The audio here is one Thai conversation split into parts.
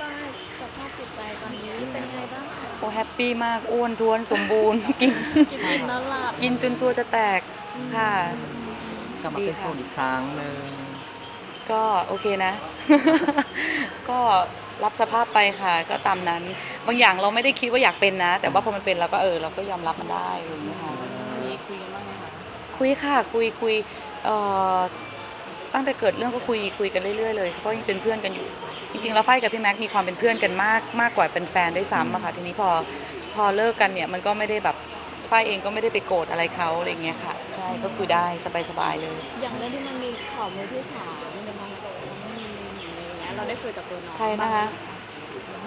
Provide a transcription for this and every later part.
ฝ้ายสภาพจิตใจตอนนี้เป็นไงบ้างคะโอ้แฮปปี้มากอ้วนท้วนสมบูรณ์กิน กินอิ่มนอนหลับกินจนตัวจะแตกค่ะ กลับมาเป็นโสดอีกครั้งหนึ่งก็โอเคนะ ก็รับสภาพไปค่ะ ก็ตามนั้น บางอย่างเราไม่ได้คิดว่าอยากเป็นนะ แต่ว่าพอมันเป็นเราก็เออเราก็ยอมรับมันได้อะไรอย่างเงี้ยค่ะมีคุยกันบ้างไหมคะคุยค่ะคุยคุยเอ่อตั้งแต่เกิดเรื่องก็คุยคุยกันเรื่อยๆเลยเพราะยังเป็นเพื่อนกันอยู่ จริงๆแล้วไฟกับพี่แม็กซ์มีความเป็นเพื่อนกันมากมากกว่าเป็นแฟนด้วยซ้ำอะค่ะทีนี้พอพอเลิกกันเนี่ยมันก็ไม่ได้แบบไฟเองก็ไม่ได้ไปโกรธอะไรเขาอะไรอย่างเงี้ยค่ะ ใช่ก็คุยได้สบายๆเลย อย่างเรื่องที่มันมีข่าวมือที่สามเป็นน้องโตน้องมีนอะไรอย่างเงี้ยเราได้คุยกับตัวน้องใครนะคะ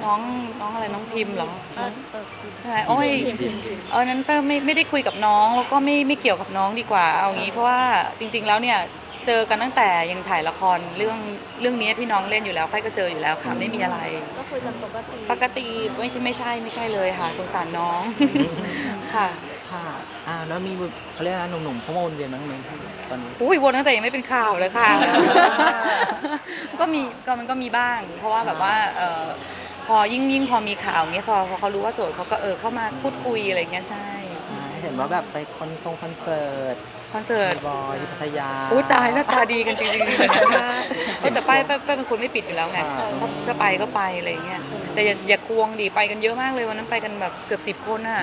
น้องน้องอะไรน้องพิมพ์เหรอเออเออคุยใช่โอ้ยพิมพ์พิมพ์พิมพ์เออนั้นไฟไม่ไม่ได้คุยกับน้องแล้วก็ไม่ไม่เกี่ยวกับน้องดีกว่าเอางี้เพราะว่าจริง ๆแล้วเนี่ย เจอกันตั้งแต่ยังถ่ายละครเรื่องเรื่องนี้ที่น้องเล่นอยู่แล้วไฟก็เจออยู่แล้วค่ะไม่มีอะไร ก็คุยกันปกติปกติไม่ใช่ไม่ใช่ไม่ใช่เลยค่ะ สงสารน้อง ค่ะค่ะอ่าแล้วมีบุเขาเรียกอะไรหนุ่มๆเขามาวนเวียนบ้างไหมตอนนี้ อุ้ยวนตั้งแต่ยังไม่เป็นข่าวเลยค่ะ ก็มีก็มันก็มีบ้าง เพราะว่าแบบว่าเอ่อพอยิ่งยิ่งพอมีข่าวเงี้ยพอพอเขารู้ว่าโสดเขาก็เออเข้ามาพูดคุยอะไรเงี้ยใช่อ่า เห็นว่าแบบไปคอนทรงคอนเสิร์ตคอนเสิร์ต บอยที่พัทยา อุ้ยตายหน้าตาดีกันจริงๆเลยนะคะเออแต่ป้ายป้ายป้ายเป็นคนไม่ปิดอยู่แล้วไงอ่า ถ้าถ้าไปก็ไปอะไรเงี้ยแต่อย่าอย่าควงดิไปกันเยอะมากเลยวันนั้นไปกันแบบเกือบสิบคนน่ะ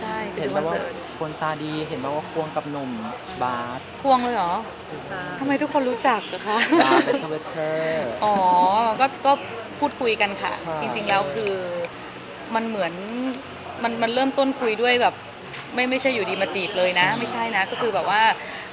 ใช่ไปเห็นดูคแล้อนวว่าเสิร์ตคนตาดีเห็นว่าว่าควงกับหนุ่มบาสควงเลยเหรอทำไมทุกคนรู้จักอะคะ บาสเป็นทวิตเตอร์ อ๋อ ก็ก็พูดคุยกันค่ะครับจริงๆ แล้วคือมันเหมือนมันมันเริ่มต้นคุยด้วยแบบ ไม่ไม่ใช่อยู่ดีมาจีบเลยนะ ไม่ใช่นะก็คือแบบว่า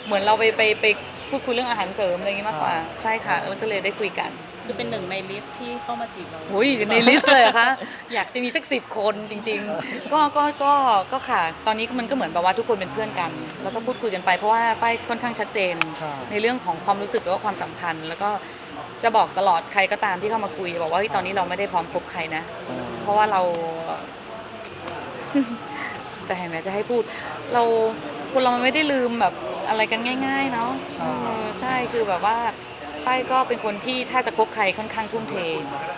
เหมือนเราไปไปไปพูดคุยเรื่องอาหารเสริมอะไรอย่างงี้มากกว่าใช่ค่ะแล้วก็เลยได้คุยกันคือเป็นหนึ่งในลิสต์ที่เข้ามาจีบเราอุ้ยในลิสต์เลยเหรอคะอยากจะมีสักสิบคนจริง ๆ ก็ก็ก็ก็ค่ะ ตอนนี้มันก็เหมือนแบบว่าทุกคนเป็นเพื่อนกัน แล้วก็พูดคุยกันไปเพราะว่าป้ายค่อนข้างชัดเจนครับในเรื่องของความรู้สึกแล้วก็ความสัมพันธ์ แล้วก็จะบอกตลอดใครก็ตามที่เข้ามาคุยบอกว่าเฮ้ยตอนนี้เราไม่ได้พร้อมคบใครนะอ่าเพราะว่าเรา แต่เห็นไหมจะให้พูด เราคนเรามันไม่ได้ลืมแบบอะไรกันง่าย ๆ เนาะเออใช่คือแบบว่าป้ายก็เป็นคนที่ถ้าจะคบใครค่อนข้างทุ่มเท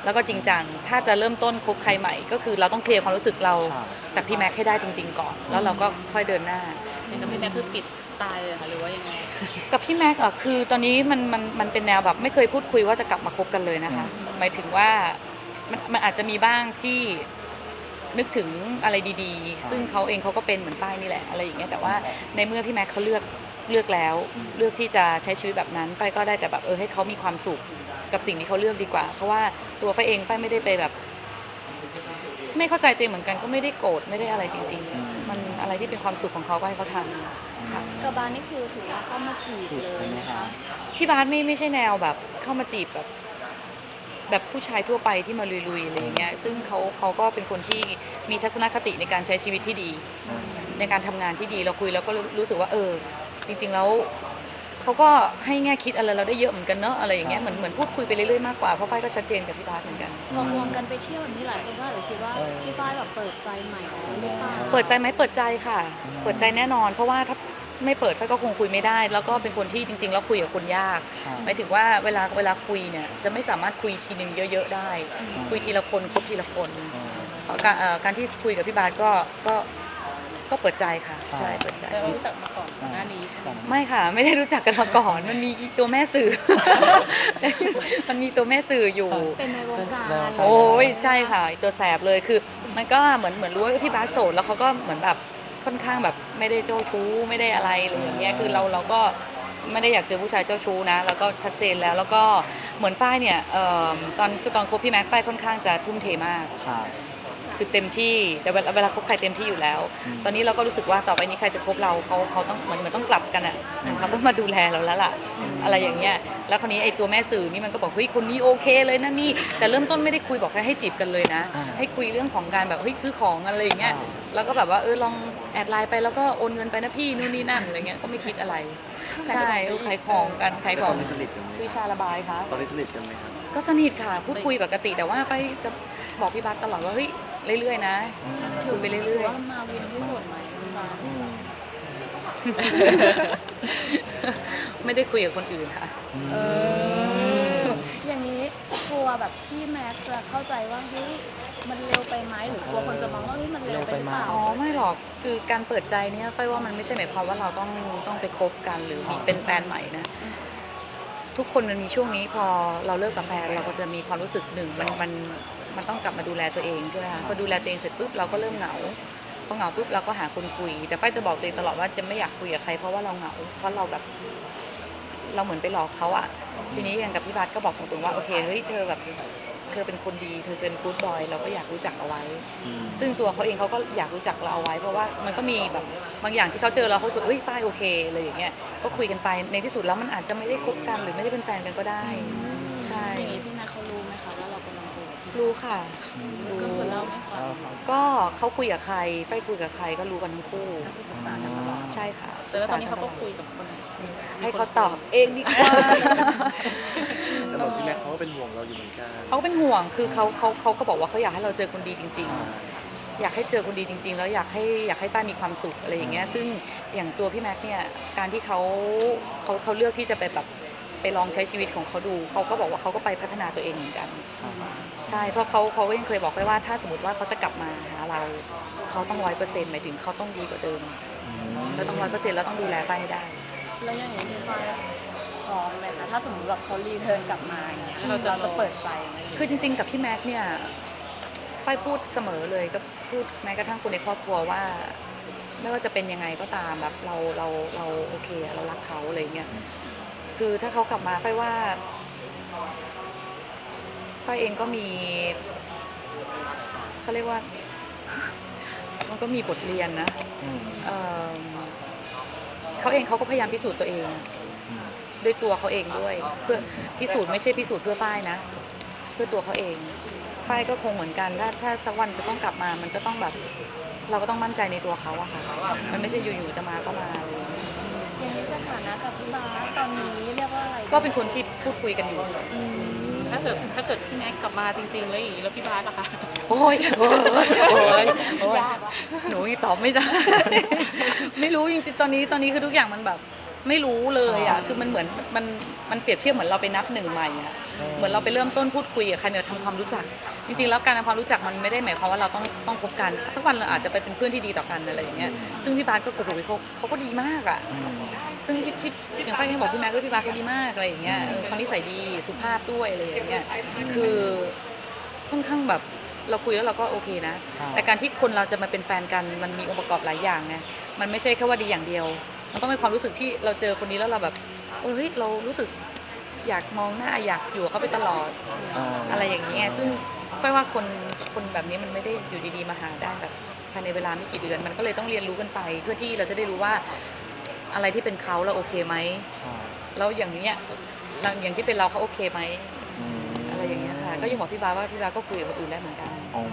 แล้วก็จริงจังถ้าจะเริ่มต้นคบใครใหม่ ก็คือเราต้องเคลียร์ความรู้สึกเราครับจากพี่แม็กให้ได้จริง ๆ ก่อน แล้วเราก็ค่อยเดินหน้า อย่างกับพี่แม่คือปิดตายเลยค่ะหรือว่ายังไง กับพี่แม็กอะคือตอนนี้มันมันมันเป็นแนวแบบไม่เคยพูดคุยว่าจะกลับมาคบกันเลยนะคะ หมายถึงว่ามันมันอาจจะมีบ้างที่ นึกถึงอะไรดีๆ ซึ่งเขาเองเขาก็เป็นเหมือนป้ายนี่แหละอะไรอย่างเงี้ยแต่ว่าในเมื่อพี่แม็กเขาเลือกเลือกแล้ว เลือกที่จะใช้ชีวิตแบบนั้นป้ายก็ได้แต่แบบเออให้เขามีความสุขกับสิ่งที่เขาเลือกดีกว่า เพราะว่าตัวฝ้ายเองฝ้ายไม่ได้ไปแบบ ไม่เข้าใจตัวเองเหมือนกันก็ไม่ได้โกรธไม่ได้อะไรจริง ๆ มันอะไรที่เป็นความสุขของเขาก็ให้เขาทำค่ะ กับบานนี่คือถือว่าเข้ามาจีบจีบเลใช่ยไหมนะคะคะ พี่บาสไม่ไม่ใช่แนวแบบเข้ามาจีบแบบ แบบผู้ชายทั่วไปที่มาลุยๆอะไรอย่างเงี้ยซึ่งเขาเขาก็เป็นคนที่มีทัศนคติในการใช้ชีวิตที่ดี ในการทำงานที่ดีเราคุยแล้วก็รู้สึกว่าเออ จริง ๆแล้วเขาก็ให้แง่คิดอะไรเราได้เยอะเหมือนกันเนอะอะไรอย่างเงี้ยเหมือนเหมือนพูดคุยไปเรื่อยๆมากกว่าเพราะฝ้ายก็ชัดเจนกับพี่บาสเหมือนกันพอควงกันไปเที่ยวแบบนี้หลายคนก็อาจจะคิดว่าพี่ฝ้ายแบบเปิดใจใหม่แล้วหรือเปล่า เปิดใจไหมเปิดใจค่ะ เปิดใจแน่นอน เพราะว่าถ้า ไม่เปิดฝ้ายก็คงคุยไม่ได้ แล้วก็เป็นคนที่จริง ๆ แล้วคุยกับคนยากครับหมายถึงว่าเวลาเวลาคุยเนี่ยจะไม่สามารถคุยทีนึงเยอะ ๆ ได้ คุยทีละคนคบทีละคนอ่าเพราะการเอ่อการที่คุยกับพี่บาสก็ก็ก็เปิดใจค่ะครับใช่เปิดใจแต่ว่ารู้จักมาก่อนหน้านี้ใช่ไหมไม่ค่ะ ไม่ได้รู้จักกันมาก่อน มันมีตัวแม่สื่อ มันมีตัวแม่สื่ออยู่ เป็นในวงการโอ้ยใช่ค่ะไอ้ตัวแสบเลยคือ มันก็เหมือนเหมือนรู้ว่าพี่บาสโสดแล้วเขาก็เหมือนแบบ ค่อนข้างแบบไม่ได้เจ้าชู้ไม่ได้อะไรอะไรอย่างเงี้ยคือเราเราก็ไม่ได้อยากเจอผู้ชายเจ้าชู้นะ แล้วก็ชัดเจนแล้วแล้วก็เหมือนฝ้ายเนี่ยเอ่อตอนตอนคบพี่แม็กฝ้ายค่อนข้างจะทุ่มเทมาก ค่ะ คือเต็มที่ แต่เวลาเวลาคบใครเต็มที่อยู่แล้ว ตอนนี้เราก็รู้สึกว่าต่อไปนี้ใครจะคบเราเขาเขาต้องเหมือนเหมือนต้องกลับกันอะเหมือนเขาต้องมาดูแลเราแล้วล่ะ อะไรอย่างเงี้ย แล้วคราวนี้ไอ้ตัวแม่สื่อนี่มันก็บอกเฮ้ยคนนี้โอเคเลยนะนี่ แต่เริ่มต้นไม่ได้คุยบอกแค่ให้จีบกันเลยนะอ่าให้คุยเรื่องของการแบบเฮ้ยซื้อของอะไรอย่างเงี้ยอ่าแล้วก็แบบว่าเออลองแอดไลน์ไปแล้วก็โอนเงินไปนะพี่นู่นนี่นั่นอะไรเงี้ยก็ไม่คิดอะไร ใช่เออขายของกันขายของตอนนี้สนิทกันไหมซื้อชาระบายค่ะตอนนี้สนิทกันไหมครับก็สนิทค่ะพูดคุยปกติแต่ว่าไปจะบอกพี่บัสตลอดว่าเฮ้ย เรื่อยๆ นะคุยไปถืเรื่ออยว่ามาวินที่สุดไหมพี่ฝ้ายอืมๆไม่ได้คุยกับคนอื่นค่ะ เออ อย่างนี้โหลัวแบบพี่แม็กซ์จะเข้าใจว่าเฮ้ยมันเร็วไปไหมหรือกลัวคนจะมองว่าเฮ้ยมันเร็วไปหรือเปล่า อ๋อไม่หรอกคือการเปิดใจเนี่ยไฟว่ามันไม่ใช่หมายความว่าเราต้องต้องไปคบกันหรือมีเป็นแฟนใหม่นะ ทุกคนมันมีช่วงนี้พอเราเลิกกับแฟนเราก็จะมีความรู้สึกหนึ่งมันมันมันต้องกลับมาดูแลตัวเองใช่ไหมคะพอดูแลตัวเองเสร็จปุ๊บเราก็เริ่มเหงาพอเหงาปุ๊บเราก็หาคนคุย แต่ไฟจะบอกตัวเองตลอดว่าจะไม่อยากคุยกับใครเพราะว่าเราเหงาเพราะเราแบบ เราเหมือนไปหลอกเขาอะทีนี้อย่างกับพี่บัตก็บอกตรงๆว่าโอเคเฮ้ยเธอแบบ เธอเป็นคนดี เธอเป็นกู๊ดบอยเราก็อยากรู้จักเอาไว้ ซึ่งตัวเขาเองเขาก็อยากรู้จักเราเอาไว้ เพราะว่ามันก็มีแบบบางอย่างที่เขาเจอเราเขารู้สึกเอ้ยฝ้ายโอเคอะไรอย่างเงี้ยก็คุยกันไปในที่สุดแล้วมันอาจจะไม่ได้คบกันหรือไม่ได้เป็นแฟนกันก็ได้ ใช่อย่างนี้พี่แม็กซ์เขารู้ไหมคะว่าเรากำลังคุยกับพี่รู้ค่ะก็คือเล่าไม่ฟังก็เขาคุยกับใครไฟคุยกับใครก็รู้กันทั้งคู่ปรึกษากันตลอดใช่ค่ะแต่ว่าตอนนี้เขาก็คุยกับคนให้เขาตอบเองดีกว่าแต่บอกพี่แม็ก เขาก็เป็นห่วงเราอยู่เหมือนกันเขาเป็นห่วงคือเขาเขาเขาก็บอกว่าเขาอยากให้เราเจอคนดีจริง ๆ อยากให้เจอคนดีจริง ๆ แล้วอยากให้อยากให้ป้ามีความสุขอะไรอย่างเงี้ยซึ่งอย่างตัวพี่แม็กซ์เนี่ยการที่เขาเขาเขาเลือกที่จะไปแบบไปลองใช้ชีวิตของเขาดูเขาก็บอกว่าเขาก็ไปพัฒนาตัวเองเหมือนกัน ใช่เพราะเขาเขาก็ยังเคยบอกไว้ว่าถ้าสมมติว่าเขาจะกลับมาหาเราเขาต้องร้อยเปอร์เซ็นต์หมายถึงเขาต้องดีกว่าเดิมเราต้องร้อยเปอร์เซ็นต์แล้วต้องดูแลป้าให้ได้ แล้วอย่างนี้พี่ฝ้ายพ ร้อมไหมคะถ้าสมมติแบบเขารีเทิร์นกลับมาอย่างเงี้ยเราจะเราจะเปิดใจไหมคือจริง ๆ กับพี่แม็กซ์เนี่ยฝ้ายพูดเสมอเลยก็พูดแม้กระทั่งคนในครอบครัวว่า ไม่ว่าจะเป็นยังไงก็ตามแบบเราเราเราโอเคอะเรารักเขาอะไรเงี้ยคือถ้าเขากลับมาฝ้ายว่าฝ้ายเองก็มีเขาเรียกว่า มันก็มีบทเรียนนะเอิ่มเขาเองเขาก็พยายามพิสูจน์ตัวเอง ด้วยตัวเขาเองด้วย เพื่อพิสูจน์ไม่ใช่พิสูจน์เพื่อฝ้ายนะ เพื่อตัวเขาเองฝ้ายก็คงเหมือนกันถ้าถ้าสักวันจะต้องกลับมา มันก็ต้องแบบเราก็ต้องมั่นใจในตัวเขาอะค่ะ มันไม่ใช่อยู่ๆจะมาก็มาเลยอย่างนี้สถานะกับพี่บาสตอนนี้เรียกว่าอะไรก็เป็นคนที่พูดคุยกันอยู่ ถ้าเกิดถ้าเกิดพี่แม็กกลับมาจริงๆแล้วอย่างนี้แล้วพี่บาสล่ะคะโอ้ยโอ้ยโอ้ยโอ้ยหนูยังตอบไม่ได้ ไม่รู้จริงๆตอนนี้ตอนนี้คือทุกอย่างมันแบบ ไม่รู้เลยอะคือมันเหมือนมันมันเปรียบเทียบเหมือนเราไปนับหนึ่งใหม่อะเหมือนเราไปเริ่มต้นพูดคุยกับใครเนี่ยทำความรู้จัก จริงๆ แล้วการทำความรู้จักมันไม่ได้หมายความว่าเราต้องต้องคบกันสักวันเราอาจจะไปเป็นเพื่อนที่ดีต่อกันอะไรอย่างเงี้ยซึ่งพี่บาสก็โอ้โหเขาเขาก็ดีมากอะซึ่งพี่พี่อย่างป้ายังบอกพี่แม็กซ์ว่าพี่บาสเขาดีมากอะไรอย่างเงี้ยเออเขานิสัยดีสุภาพด้วยอะไรอย่างเงี้ยคือค่อนข้างแบบเราคุยแล้วเราก็โอเคนะครับแต่การที่คนเราจะมาเป็นแฟนกันมันมีองค์ประกอบหลายอย่างไงมันไม่ใช่แค่ว่าดีอย่างเดียว มันต้องเป็นความรู้สึกที่เราเจอคนนี้แล้วเราแบบเออเฮ้ยเรารู้สึกอยากมองหน้าอยากอยู่กับเขาไปตลอดอะไรอย่างเงี้ยซึ่งฝ้ายว่าคนคนแบบนี้มันไม่ได้อยู่ดีๆมาหาได้แบบภายในเวลาไม่กี่เดือน มันก็เลยต้องเรียนรู้กันไป เพื่อที่เราจะได้รู้ว่าอะไรที่เป็นเขาเราโอเคไหมแล้วอย่างเนี้ยอย่างที่เป็นเราเขาโอเคไหมอะไรอย่างเงี้ยค่ะก็ยังบอกพี่บาสว่าพี่บาสก็คุยกับคนอื่นได้เหมือนกันอ๋อ